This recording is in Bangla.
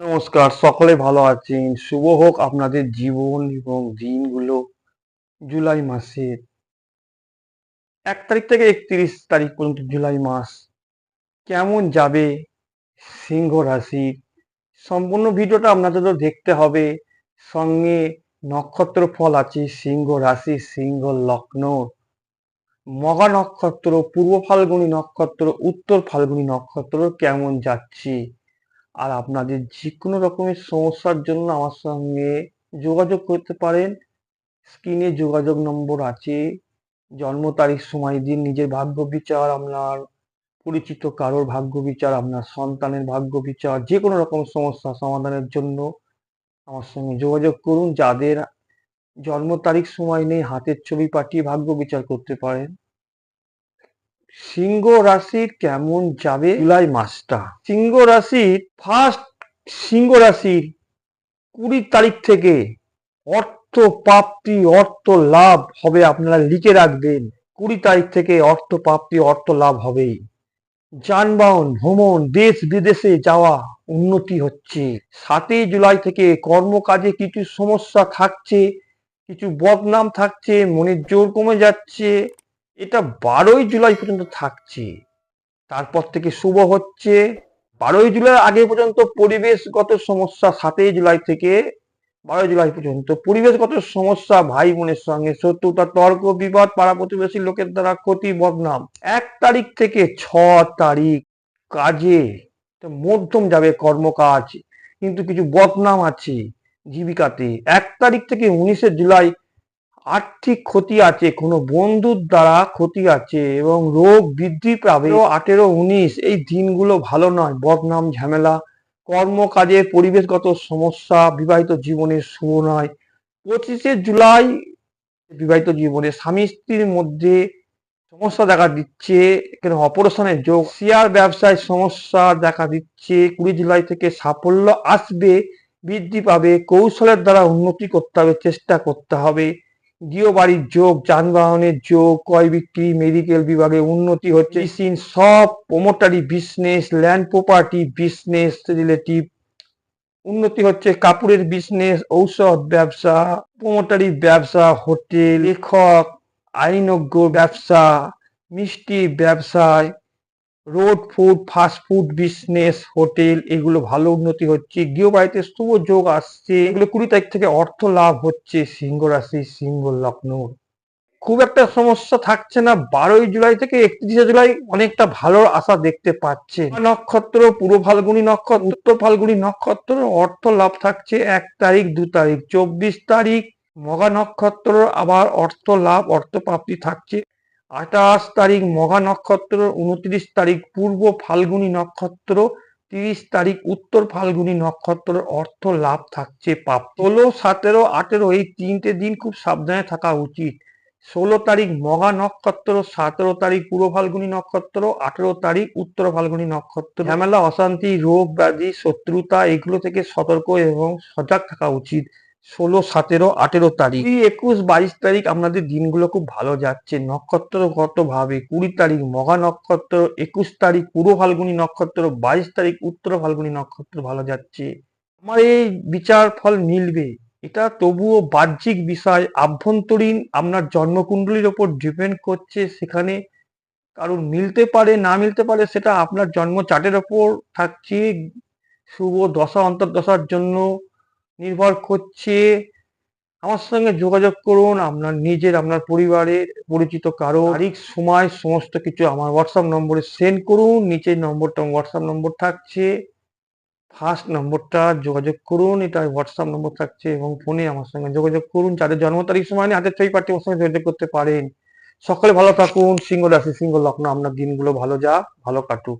নমস্কার, সকলে ভালো আছেন। শুভ হোক আপনাদের জীবন এবং দিনগুলো জুলাই মাসের এক তারিখ থেকে একত্রিশ তারিখ পর্যন্ত জুলাই মাস। কেমন যাবে সিংহ রাশির? সম্পূর্ণ ভিডিওটা আপনাদেরও দেখতে হবে। সঙ্গে নক্ষত্র ফল আছে, সিংহ রাশি, সিংহ লগ্ন, মগা নক্ষত্র, পূর্ব ফাল্গুনী নক্ষত্র, উত্তর ফাল্গুনী নক্ষত্র কেমন যাচ্ছে? আর আপনাদের যে কোনো রকমের সমস্যার জন্য আমার সঙ্গে যোগাযোগ করতে পারেন। স্ক্রিনে যোগাযোগ নম্বর আছে। জন্ম তারিখ, সময়, দিন, নিজের ভাগ্য বিচার, আপনার পরিচিত কারোর ভাগ্য বিচার, আপনার সন্তানের ভাগ্য বিচার যে কোনো রকম সমস্যা সমাধানের জন্য আমার সঙ্গে যোগাযোগ করুন। যাদের জন্ম তারিখ, সময় নেই, হাতের ছবি পাঠিয়ে ভাগ্য বিচার করতে পারেন। সিংহ রাশির কেমন যাবে? জুলাই মাসটা। সিংহ রাশির ফার্স্ট সিংহ রাশির কুড়ি তারিখ থেকে অর্থ প্রাপ্তি, অর্থ লাভ হবে আপনারা লিখে রাখবেন। কুড়ি তারিখ থেকে অর্থ প্রাপ্তি, অর্থ লাভ হবেই। যানবাহন, ভ্রমণ, দেশ বিদেশে যাওয়া উন্নতি হচ্ছে। সাতই জুলাই থেকে কর্মকাজে কিছু সমস্যা থাকছে, কিছু বদনাম থাকছে, মনের জোর কমে যাচ্ছে। এটা বারোই জুলাই পর্যন্ত থাকছে। তারপর থেকে শুভ হচ্ছে বারোই জুলাই আগে পর্যন্ত পরিবেশগত সমস্যা সাতই জুলাই থেকে বারোই জুলাই পর্যন্ত পরিবেশগত সমস্যা ভাই বোনের সঙ্গে শত্রুতা, তর্ক, বিবাদ, পাড়া প্রতিবেশী লোকের দ্বারা ক্ষতি, বদনাম। এক তারিখ থেকে ছ তারিখ কাজে মধ্যম যাবে কর্মকাজ, কিন্তু কিছু বদনাম আছে জীবিকাতে। এক তারিখ থেকে উনিশে জুলাই আর্থিক ক্ষতি আছে, কোনো বন্ধুর দ্বারা ক্ষতি আছে এবং রোগ বৃদ্ধি পাবে। আঠেরো, উনিশ, এই দিনগুলো ভালো নয়। বদনাম, ঝামেলা, কর্মকাজে পরিবেশগত সমস্যা, বিবাহিত জীবনের শুভ নয় পঁচিশে জুলাই বিবাহিত জীবনে স্বামী স্ত্রীর মধ্যে সমস্যা দেখা দিচ্ছে, এখানে অপারেশনের যোগ। শেয়ার ব্যবসায় সমস্যা দেখা দিচ্ছে, কুড়ি জুলাই থেকে সাফল্য আসবে, বৃদ্ধি পাবে, কৌশলের দ্বারা উন্নতি করতে হবে, চেষ্টা করতে হবে। গৃহ বাড়ির যোগ, যানবাহনের যোগ, ক্রয় বিক্রি মেডিকেল বিভাগে উন্নতি হচ্ছে। সিন সব প্রমোটারি business land property business relative উন্নতি হচ্ছে। কাপড়ের বিজনেস ঔষধ ব্যবসা প্রমোটারি ব্যবসা হোটেল লেখক, আইনজ্ঞ ব্যবসা, মিষ্টি ব্যবসায় road food fast food business hotel এগুলো ভালো উন্নতি হচ্ছে। গৃহবাড়িতে শুভ যোগ আসছে। এগুলো কুড়ি তারিখ থেকে অর্থ লাভ হচ্ছে। সিংহ রাশি, সিংহ লগ্ন। খুব একটা সমস্যা থাকছে না। বারোই জুলাই থেকে একত্রিশে জুলাই অনেকটা ভালো আশা দেখতে পাচ্ছে। নক্ষত্র, পুরো ফাল্গুনি নক্ষত্র, উত্তর ফাল্গুনি নক্ষত্র, অর্থ লাভ থাকছে এক তারিখ, দু তারিখ, চব্বিশ তারিখ। মগা নক্ষত্র আবার অর্থ লাভ, অর্থ প্রাপ্তি থাকছে। আঠাশ তারিখ মঘা নক্ষত্র, উনত্রিশ তারিখ পূর্ব ফাল্গুনী নক্ষত্র, তিরিশ তারিখ উত্তর ফাল্গুনী নক্ষত্র অর্থ লাভ থাকছে পাপ। ষোলো, সতেরো, আঠেরো এই তিনটে দিন খুব সাবধানে থাকা উচিত। ষোলো তারিখ মঘা নক্ষত্র, সতেরো তারিখ পূর্ব ফাল্গুনী নক্ষত্র, আঠেরো তারিখ উত্তর ফাল্গুনী নক্ষত্র। ঝামেলা, অশান্তি, রোগ, ব্যাধি, শত্রুতা, এগুলো থেকে সতর্ক এবং সজাগ থাকা উচিত। ষোলো, সতেরো, আঠেরো তারিখ। একুশ, বাইশ তারিখ আপনাদের দিনগুলো খুব ভালো যাচ্ছে। নক্ষত্রগত ভাবে? কুড়ি তারিখ মঘা নক্ষত্র, একুশ তারিখ পূর্ব ফাল্গুনী নক্ষত্র, বাইশ তারিখ উত্তর ফাল্গুনী নক্ষত্র ভালো যাচ্ছে। আমার এই বিচার ফল মিলবে। এটা তবুও বাহ্যিক বিষয়। আভ্যন্তরীণ আপনার জন্মকুণ্ডলীর ওপর ডিপেন্ড করছে। সেখানে কারোর মিলতে পারে, না মিলতে পারে, সেটা আপনার জন্ম চার্টের ওপর থাকছে। শুভ দশা, অন্তর্দশার জন্য নির্ভর করছে। আমার সঙ্গে যোগাযোগ করুন, আপনার নিজের, আপনার পরিবারের, পরিচিত কারও তারিখ, সময়, সমস্ত কিছু আমার হোয়াটসঅ্যাপ নম্বরে সেন্ড করুন। নিচের নম্বরটা হোয়াটসঅ্যাপ নম্বর থাকছে। ফার্স্ট নম্বরটা যোগাযোগ করুন, এটা হোয়াটসঅ্যাপ নম্বর থাকছে এবং ফোনে আমার সঙ্গে যোগাযোগ করুন। যাদের জন্ম তারিখ, সময় নেই, হাতের ছবি পাঠিয়ে আমার সঙ্গে যোগাযোগ করতে পারেন। সকলে ভালো থাকুন। সিংহ রাশি, সিংহ লগ্ন, আপনার দিনগুলো ভালো যা ভালো কাটুক।